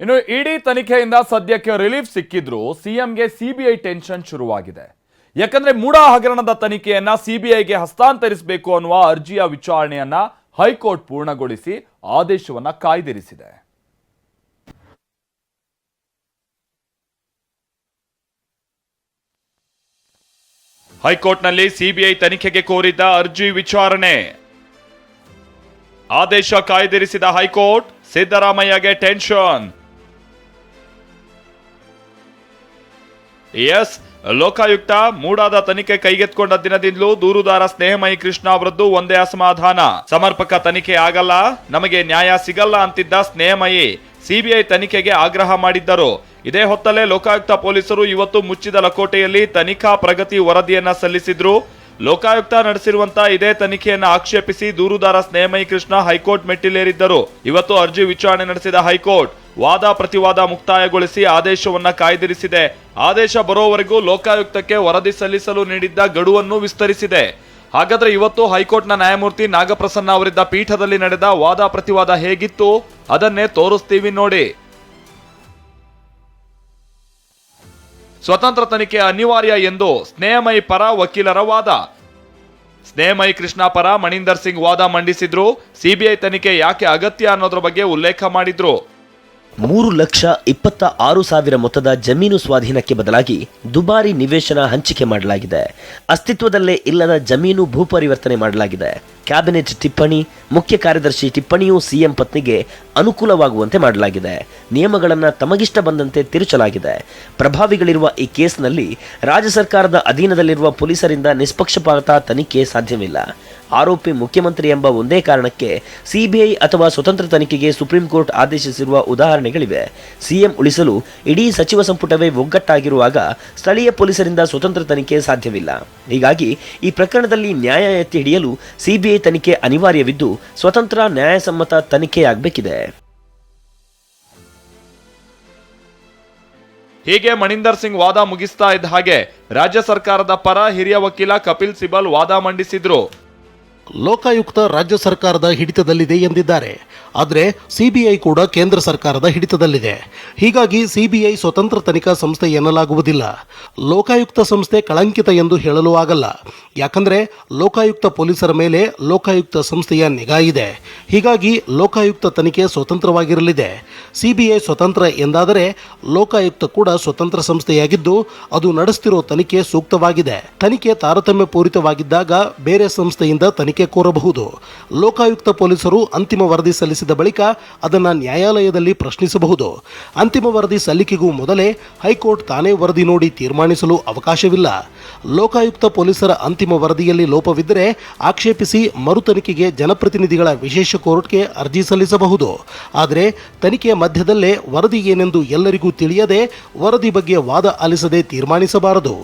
ಇನ್ನು ಇಡಿ ತನಿಖೆಯಿಂದ ಸದ್ಯಕ್ಕೆ ರಿಲೀಫ್ ಸಿಕ್ಕಿದ್ರು ಸಿಎಂಗೆ ಸಿಬಿಐ ಟೆನ್ಷನ್ ಶುರುವಾಗಿದೆ. ಯಾಕಂದ್ರೆ ಮೂಡಾ ಹಗರಣದ ತನಿಖೆಯನ್ನ ಸಿಬಿಐಗೆ ಹಸ್ತಾಂತರಿಸಬೇಕು ಅನ್ನುವ ಅರ್ಜಿಯ ವಿಚಾರಣೆಯನ್ನ ಹೈಕೋರ್ಟ್ ಪೂರ್ಣಗೊಳಿಸಿ ಆದೇಶವನ್ನ ಕಾಯ್ದಿರಿಸಿದೆ. ಹೈಕೋರ್ಟ್ನಲ್ಲಿ ಸಿಬಿಐ ತನಿಖೆಗೆ ಕೋರಿದ್ದ ಅರ್ಜಿ ವಿಚಾರಣೆ. ಆದೇಶ ಕಾಯ್ದಿರಿಸಿದ ಹೈಕೋರ್ಟ್ ಸಿದ್ದರಾಮಯ್ಯಗೆ ಟೆನ್ಷನ್. ಎಸ್, ಲೋಕಾಯುಕ್ತ ಮೂಡಾದ ತನಿಖೆ ಕೈಗೆತ್ಕೊಂಡ ದಿನದಿಂದಲೂ ದೂರುದಾರ ಸ್ನೇಹಮಯಿ ಕೃಷ್ಣ ಅವರದ್ದು ಒಂದೇ ಅಸಮಾಧಾನ. ಸಮರ್ಪಕ ತನಿಖೆ ಆಗಲ್ಲ, ನಮಗೆ ನ್ಯಾಯ ಸಿಗಲ್ಲ ಅಂತಿದ್ದ ಸ್ನೇಹಮಯಿ ಸಿಬಿಐ ತನಿಖೆಗೆ ಆಗ್ರಹ ಮಾಡಿದ್ದರು. ಇದೇ ಹೊತ್ತಲ್ಲೇ ಲೋಕಾಯುಕ್ತ ಪೊಲೀಸರು ಇವತ್ತು ಮುಚ್ಚಿದ ಲಕೋಟೆಯಲ್ಲಿ ತನಿಖಾ ಪ್ರಗತಿ ವರದಿಯನ್ನ ಸಲ್ಲಿಸಿದ್ರು. ಲೋಕಾಯುಕ್ತ ನಡೆಸಿರುವಂತಹ ಇದೇ ತನಿಖೆಯನ್ನು ಆಕ್ಷೇಪಿಸಿ ದೂರುದಾರ ಸ್ನೇಹಮಯಿ ಕೃಷ್ಣ ಹೈಕೋರ್ಟ್ ಮೆಟ್ಟಿಲೇರಿದ್ದರು. ಇವತ್ತು ಅರ್ಜಿ ವಿಚಾರಣೆ ನಡೆಸಿದ ಹೈಕೋರ್ಟ್ ವಾದ ಪ್ರತಿವಾದ ಮುಕ್ತಾಯಗೊಳಿಸಿ ಆದೇಶವನ್ನ ಕಾಯ್ದಿರಿಸಿದೆ. ಆದೇಶ ಬರೋವರೆಗೂ ಲೋಕಾಯುಕ್ತಕ್ಕೆ ವರದಿ ಸಲ್ಲಿಸಲು ನೀಡಿದ್ದ ಗಡುವನ್ನು ವಿಸ್ತರಿಸಿದೆ. ಹಾಗಾದ್ರೆ ಇವತ್ತು ಹೈಕೋರ್ಟ್ನ ನ್ಯಾಯಮೂರ್ತಿ ನಾಗಪ್ರಸನ್ನ ಅವರಿದ್ದ ಪೀಠದಲ್ಲಿ ನಡೆದ ವಾದ ಪ್ರತಿವಾದ ಹೇಗಿತ್ತು? ಅದನ್ನೇ ತೋರಿಸ್ತೀವಿ ನೋಡಿ. ಸ್ವತಂತ್ರ ತನಿಖೆ ಅನಿವಾರ್ಯ ಎಂದು ಸ್ನೇಹಮಯಿ ಪರ ವಕೀಲರ ವಾದ ಸ್ನೇಹಮಯಿ ಕೃಷ್ಣ ಪರ ಮಣೀಂದರ್ ಸಿಂಗ್ ವಾದ ಮಂಡಿಸಿದ್ರು. ಸಿಬಿಐ ತನಿಖೆ ಯಾಕೆ ಅಗತ್ಯ ಅನ್ನೋದ್ರ ಬಗ್ಗೆ ಉಲ್ಲೇಖ ಮಾಡಿದ್ರು. ಮೂರು ಲಕ್ಷ ಇಪ್ಪತ್ತ ಆರು ಸಾವಿರ ಮೊತ್ತದ ಜಮೀನು ಸ್ವಾಧೀನಕ್ಕೆ ಬದಲಾಗಿ ದುಬಾರಿ ನಿವೇಶನ ಹಂಚಿಕೆ ಮಾಡಲಾಗಿದೆ. ಅಸ್ತಿತ್ವದಲ್ಲೇ ಇಲ್ಲದ ಜಮೀನು ಭೂಪರಿವರ್ತನೆ ಮಾಡಲಾಗಿದೆ. ಕ್ಯಾಬಿನೆಟ್ ಟಿಪ್ಪಣಿ, ಮುಖ್ಯ ಕಾರ್ಯದರ್ಶಿ ಟಿಪ್ಪಣಿಯು ಸಿಎಂ ಪತ್ನಿಗೆ ಅನುಕೂಲವಾಗುವಂತೆ ಮಾಡಲಾಗಿದೆ. ನಿಯಮಗಳನ್ನು ತಮಗಿಷ್ಟ ಬಂದಂತೆ ತಿರುಚಲಾಗಿದೆ. ಪ್ರಭಾವಿಗಳಿರುವ ಈ ಕೇಸ್ನಲ್ಲಿ ರಾಜ್ಯ ಸರ್ಕಾರದ ಅಧೀನದಲ್ಲಿರುವ ಪೊಲೀಸರಿಂದ ನಿಷ್ಪಕ್ಷಪಾತ ತನಿಖೆ ಸಾಧ್ಯವಿಲ್ಲ. ಆರೋಪಿ ಮುಖ್ಯಮಂತ್ರಿ ಎಂಬ ಒಂದೇ ಕಾರಣಕ್ಕೆ ಸಿಬಿಐ ಅಥವಾ ಸ್ವತಂತ್ರ ತನಿಖೆಗೆ ಸುಪ್ರೀಂ ಕೋರ್ಟ್ ಆದೇಶಿಸಿರುವ ಉದಾಹರಣೆಗಳಿವೆ. ಸಿಎಂ ಉಳಿಸಲು ಇಡೀ ಸಚಿವ ಸಂಪುಟವೇ ಒಗ್ಗಟ್ಟಾಗಿರುವಾಗ ಸ್ಥಳೀಯ ಪೊಲೀಸರಿಂದ ಸ್ವತಂತ್ರ ತನಿಖೆ ಸಾಧ್ಯವಿಲ್ಲ. ಹೀಗಾಗಿ ಈ ಪ್ರಕರಣದಲ್ಲಿ ನ್ಯಾಯ ಎತ್ತಿ ಹಿಡಿಯಲು ಸಿಬಿಐ ತನಿಖೆ ಅನಿವಾರ್ಯವಿದ್ದು ಸ್ವತಂತ್ರ ನ್ಯಾಯಸಮ್ಮತ ತನಿಖೆಯಾಗಬೇಕಿದೆ. ಹೀಗೆ ಮಣಿಂದರ್ ಸಿಂಗ್ ವಾದ ಮುಗಿಸ್ತಾ ಇದ್ದ ಹಾಗೆ ರಾಜ್ಯ ಸರ್ಕಾರದ ಪರ ಹಿರಿಯ ವಕೀಲ ಕಪಿಲ್ ಸಿಬಲ್ ವಾದ ಮಂಡಿಸಿದ್ರು. ಲೋಕಾಯುಕ್ತ ರಾಜ್ಯ ಸರ್ಕಾರದ ಹಿಡಿತದಲ್ಲಿದೆ ಎಂದಿದ್ದಾರೆ. ಆದರೆ ಸಿಬಿಐ ಕೂಡ ಕೇಂದ್ರ ಸರ್ಕಾರದ ಹಿಡಿತದಲ್ಲಿದೆ. ಹೀಗಾಗಿ ಸಿಬಿಐ ಸ್ವತಂತ್ರ ತನಿಖಾ ಸಂಸ್ಥೆ ಎನ್ನಲಾಗುವುದಿಲ್ಲ. ಲೋಕಾಯುಕ್ತ ಸಂಸ್ಥೆ ಕಳಂಕಿತ ಎಂದು ಹೇಳಲು ಆಗಲ್ಲ. ಯಾಕಂದ್ರೆ ಲೋಕಾಯುಕ್ತ ಪೊಲೀಸರ ಮೇಲೆ ಲೋಕಾಯುಕ್ತ ಸಂಸ್ಥೆಯ ನಿಗಾ ಇದೆ. ಹೀಗಾಗಿ ಲೋಕಾಯುಕ್ತ ತನಿಖೆ ಸ್ವತಂತ್ರವಾಗಿರಲಿದೆ. ಸಿಬಿಐ ಸ್ವತಂತ್ರ ಎಂದಾದರೆ ಲೋಕಾಯುಕ್ತ ಕೂಡ ಸ್ವತಂತ್ರ ಸಂಸ್ಥೆಯಾಗಿದ್ದು ಅದು ನಡೆಸ್ತಿರೋ ತನಿಖೆ ಸೂಕ್ತವಾಗಿದೆ. ತನಿಖೆ ತಾರತಮ್ಯ ಪೂರಿತವಾಗಿದ್ದಾಗ ಬೇರೆ ಸಂಸ್ಥೆಯಿಂದ ತನಿಖೆ ಕೋರಬಹುದು. ಲೋಕಾಯುಕ್ತ ಪೊಲೀಸರು ಅಂತಿಮ ವರದಿ ಸಲ್ಲಿಸಿದ ಬಳಿಕ ಅದನ್ನು ನ್ಯಾಯಾಲಯದಲ್ಲಿ ಪ್ರಶ್ನಿಸಬಹುದು. ಅಂತಿಮ ವರದಿ ಸಲ್ಲಿಕೆಗೂ ಮೊದಲೇ ಹೈಕೋರ್ಟ್ ತಾನೇ ವರದಿ ನೋಡಿ ತೀರ್ಮಾನಿಸಲು ಅವಕಾಶವಿಲ್ಲ. ಲೋಕಾಯುಕ್ತ ಪೊಲೀಸರ ಅಂತಿಮ ವರದಿಯಲ್ಲಿ ಲೋಪವಿದ್ದರೆ ಆಕ್ಷೇಪಿಸಿ ಮರು ತನಿಖೆಗೆ ಜನಪ್ರತಿನಿಧಿಗಳ ವಿಶೇಷ ಕೋರ್ಟ್ಗೆ ಅರ್ಜಿ ಸಲ್ಲಿಸಬಹುದು. ಆದರೆ ತನಿಖೆಯ ಮಧ್ಯದಲ್ಲೇ ವರದಿ ಏನೆಂದು ಎಲ್ಲರಿಗೂ ತಿಳಿಯದೆ ವರದಿ ಬಗ್ಗೆ ವಾದ ಆಲಿಸದೆ ತೀರ್ಮಾನಿಸಬಾರದು.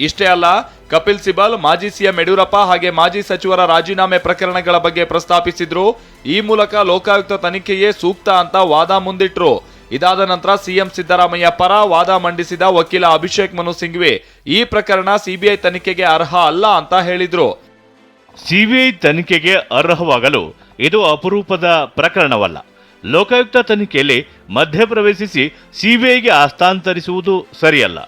ಇಷ್ಟೇ ಅಲ್ಲ ಕಪಿಲ್ ಸಿಬಲ್, ಮಾಜಿ ಸಿಎಂ ಯಡಿಯೂರಪ್ಪ ಹಾಗೆ ಮಾಜಿ ಸಚಿವರ ರಾಜೀನಾಮೆ ಪ್ರಕರಣಗಳ ಬಗ್ಗೆ ಪ್ರಸ್ತಾಪಿಸಿದ್ರು. ಈ ಮೂಲಕ ಲೋಕಾಯುಕ್ತ ತನಿಖೆಯೇ ಸೂಕ್ತ ಅಂತ ವಾದ ಮುಂದಿಟ್ರು. ಇದಾದ ನಂತರ ಸಿಎಂ ಸಿದ್ದರಾಮಯ್ಯ ಪರ ವಾದ ಮಂಡಿಸಿದ ವಕೀಲ ಅಭಿಷೇಕ್ ಮನು ಸಿಂಘ್ವಿ, ಈ ಪ್ರಕರಣ ಸಿಬಿಐ ತನಿಖೆಗೆ ಅರ್ಹ ಅಲ್ಲ ಅಂತ ಹೇಳಿದ್ರು. ಸಿಬಿಐ ತನಿಖೆಗೆ ಅರ್ಹವಾಗಲು ಇದು ಅಪರೂಪದ ಪ್ರಕರಣವಲ್ಲ. ಲೋಕಾಯುಕ್ತ ತನಿಖೆಯಲ್ಲಿ ಮಧ್ಯಪ್ರವೇಶಿಸಿ ಸಿಬಿಐಗೆ ಹಸ್ತಾಂತರಿಸುವುದು ಸರಿಯಲ್ಲ.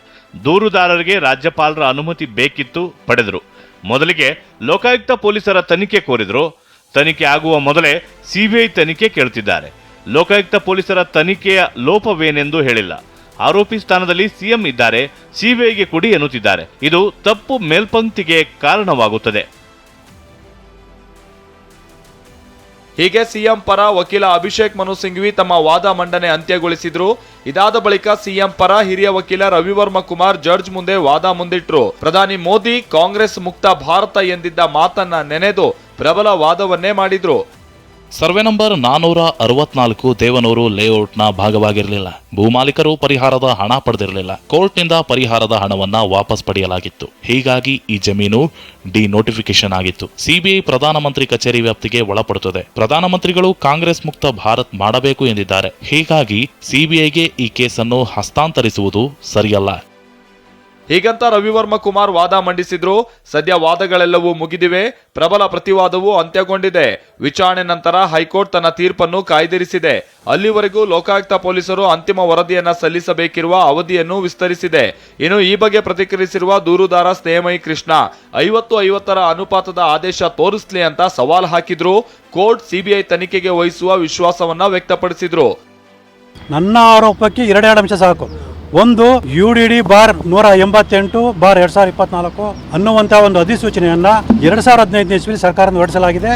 ದೂರುದಾರರಿಗೆ ರಾಜ್ಯಪಾಲರ ಅನುಮತಿ ಬೇಕಿತ್ತು ಪಡೆದರು. ಮೊದಲಿಗೆ ಲೋಕಾಯುಕ್ತ ಪೊಲೀಸರ ತನಿಖೆ ಕೋರಿದ್ರು. ತನಿಖೆ ಆಗುವ ಮೊದಲೇ ಸಿಬಿಐ ತನಿಖೆ ಕೇಳುತ್ತಿದ್ದಾರೆ. ಲೋಕಾಯುಕ್ತ ಪೊಲೀಸರ ತನಿಖೆಯ ಲೋಪವೇನೆಂದು ಹೇಳಿಲ್ಲ. ಆರೋಪಿ ಸ್ಥಾನದಲ್ಲಿ ಸಿಎಂ ಇದ್ದಾರೆ. ಸಿಬಿಐಗೆ ಕೊಡಿ ಎನ್ನುತ್ತಿದ್ದಾರೆ. ಇದು ತಪ್ಪು ಮೇಲ್ಪಂಕ್ತಿಗೆ ಕಾರಣವಾಗುತ್ತದೆ. ಹೀಗೆ ಸಿಎಂ ಪರ ವಕೀಲ ಅಭಿಷೇಕ್ ಮನು ಸಿಂಘ್ವಿ ತಮ್ಮ ವಾದ ಮಂಡನೆ ಅಂತ್ಯಗೊಳಿಸಿದ್ರು. ಇದಾದ ಬಳಿಕ ಸಿಎಂ ಪರ ಹಿರಿಯ ವಕೀಲ ರವಿವರ್ಮ ಕುಮಾರ್ ಜಡ್ಜ್ ಮುಂದೆ ವಾದ ಮುಂದಿಟ್ರು. ಪ್ರಧಾನಿ ಮೋದಿ ಕಾಂಗ್ರೆಸ್ ಮುಕ್ತ ಭಾರತ ಎಂದಿದ್ದ ಮಾತನ್ನ ನೆನೆದು ಪ್ರಬಲ ವಾದವನ್ನೇ ಮಾಡಿದ್ರು. ಸರ್ವೆ ನಂಬರ್ ನಾನೂರ ಅರವತ್ನಾಲ್ಕು ದೇವನೂರು ಲೇಔಟ್ನ ಭಾಗವಾಗಿರಲಿಲ್ಲ. ಭೂಮಾಲೀಕರು ಪರಿಹಾರದ ಹಣ ಪಡೆದಿರಲಿಲ್ಲ. ಕೋರ್ಟ್ನಿಂದ ಪರಿಹಾರದ ಹಣವನ್ನ ವಾಪಸ್ ಪಡೆಯಲಾಗಿತ್ತು. ಹೀಗಾಗಿ ಈ ಜಮೀನು ಡಿ ನೋಟಿಫಿಕೇಶನ್ ಆಗಿತ್ತು. ಸಿಬಿಐ ಪ್ರಧಾನಮಂತ್ರಿ ಕಚೇರಿ ವ್ಯಾಪ್ತಿಗೆ ಒಳಪಡುತ್ತದೆ. ಪ್ರಧಾನಮಂತ್ರಿಗಳು ಕಾಂಗ್ರೆಸ್ ಮುಕ್ತ ಭಾರತ್ ಮಾಡಬೇಕು ಎಂದಿದ್ದಾರೆ. ಹೀಗಾಗಿ ಸಿಬಿಐಗೆ ಈ ಕೇಸನ್ನು ಹಸ್ತಾಂತರಿಸುವುದು ಸರಿಯಲ್ಲ. ಹೀಗಂತ ರವಿವರ್ಮ ಕುಮಾರ್ ವಾದ ಮಂಡಿಸಿದ್ರು. ಸದ್ಯ ವಾದಗಳೆಲ್ಲವೂ ಮುಗಿದಿವೆ. ಪ್ರಬಲ ಪ್ರತಿವಾದವೂ ಅಂತ್ಯಗೊಂಡಿದೆ. ವಿಚಾರಣೆ ನಂತರ ಹೈಕೋರ್ಟ್ ತನ್ನ ತೀರ್ಪನ್ನು ಕಾಯ್ದಿರಿಸಿದೆ. ಅಲ್ಲಿವರೆಗೂ ಲೋಕಾಯುಕ್ತ ಪೊಲೀಸರು ಅಂತಿಮ ವರದಿಯನ್ನ ಸಲ್ಲಿಸಬೇಕಿರುವ ಅವಧಿಯನ್ನು ವಿಸ್ತರಿಸಿದೆ. ಇನ್ನು ಈ ಬಗ್ಗೆ ಪ್ರತಿಕ್ರಿಯಿಸಿರುವ ದೂರುದಾರ ಸ್ನೇಹಮಯಿ ಕೃಷ್ಣ, ಐವತ್ತು ಐವತ್ತರ ಅನುಪಾತದ ಆದೇಶ ತೋರಿಸ್ಲಿ ಅಂತ ಸವಾಲ್ ಹಾಕಿದ್ರು. ಕೋರ್ಟ್ ಸಿಬಿಐ ತನಿಖೆಗೆ ವಹಿಸುವ ವಿಶ್ವಾಸವನ್ನ ವ್ಯಕ್ತಪಡಿಸಿದ್ರು. ನನ್ನ ಆರೋಪಕ್ಕೆ ಎರಡೆರಡು ಅಂಶ ಸಾಕು. ಒಂದು ಯು ಡಿ ಡಿ ಬಾರ್ ನೂರ ಎಂಬತ್ತೆಂಟು ಬಾರ್ ಎರಡ್ ಸಾವಿರದ ಇಪ್ಪತ್ನಾಲ್ಕು ಅನ್ನುವಂಥ ಒಂದು ಅಧಿಸೂಚನೆಯನ್ನ ಎರಡ್ ಸಾವಿರದ ಹದಿನೈದನೇ ಇಸ್ವಿ ಸರ್ಕಾರ ಹೊರಡಿಸಲಾಗಿದೆ.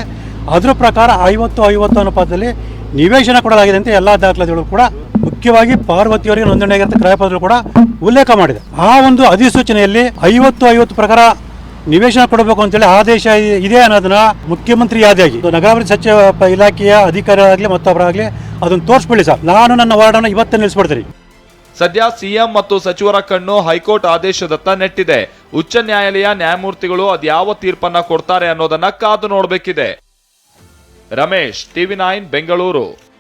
ಅದರ ಪ್ರಕಾರ ಐವತ್ತು ಐವತ್ತು ಅನುಪಾತದಲ್ಲಿ ನಿವೇಶನ ಕೊಡಲಾಗಿದೆ ಅಂತ ಎಲ್ಲ ದಾಖಲಾತಿಗಳು ಕೂಡ ಮುಖ್ಯವಾಗಿ ಪಾರ್ವತಿಯವರಿಗೆ ನೋಂದಣಿಯಾಗಿರುವ ಕ್ರಯಪತ್ರ ಕೂಡ ಉಲ್ಲೇಖ ಮಾಡಿದೆ. ಆ ಒಂದು ಅಧಿಸೂಚನೆಯಲ್ಲಿ ಐವತ್ತು ಐವತ್ತು ಪ್ರಕಾರ ನಿವೇಶನ ಕೊಡಬೇಕು ಅಂತೇಳಿ ಆದೇಶ ಇದೆ ಅನ್ನೋದನ್ನ ಮುಖ್ಯಮಂತ್ರಿ ಆದಿಯಾಗಿ ನಗರಾಭಿವೃದ್ಧಿ ಸಚಿವ ಇಲಾಖೆಯ ಅಧಿಕಾರಿಗಳಾಗಲಿ ಮತ್ತೊಬ್ಬರಾಗಲಿ ಅದನ್ನು ತೋರಿಸ್ಬಿಡಿ ಸರ್. ನಾನು ನನ್ನ ವಾರ್ಡನ್ನು ಇವತ್ತೇ ನಿಲ್ಲಿಸ್ಬಿಡ್ತೀನಿ ಸದ್ಯ ಸಿಎಂ ಮತ್ತು ಸಚಿವರ ಕಣ್ಣು ಹೈಕೋರ್ಟ್ ಆದೇಶದತ್ತ ನೆಟ್ಟಿದೆ. ಉಚ್ಚ ನ್ಯಾಯಾಲಯ ನ್ಯಾಯಮೂರ್ತಿಗಳು ಅದ್ಯಾವ ತೀರ್ಪನ್ನ ಕೊಡ್ತಾರೆ ಅನ್ನೋದನ್ನ ಕಾದು ನೋಡಬೇಕಿದೆ. Ramesh, TV nine, Bengaluru.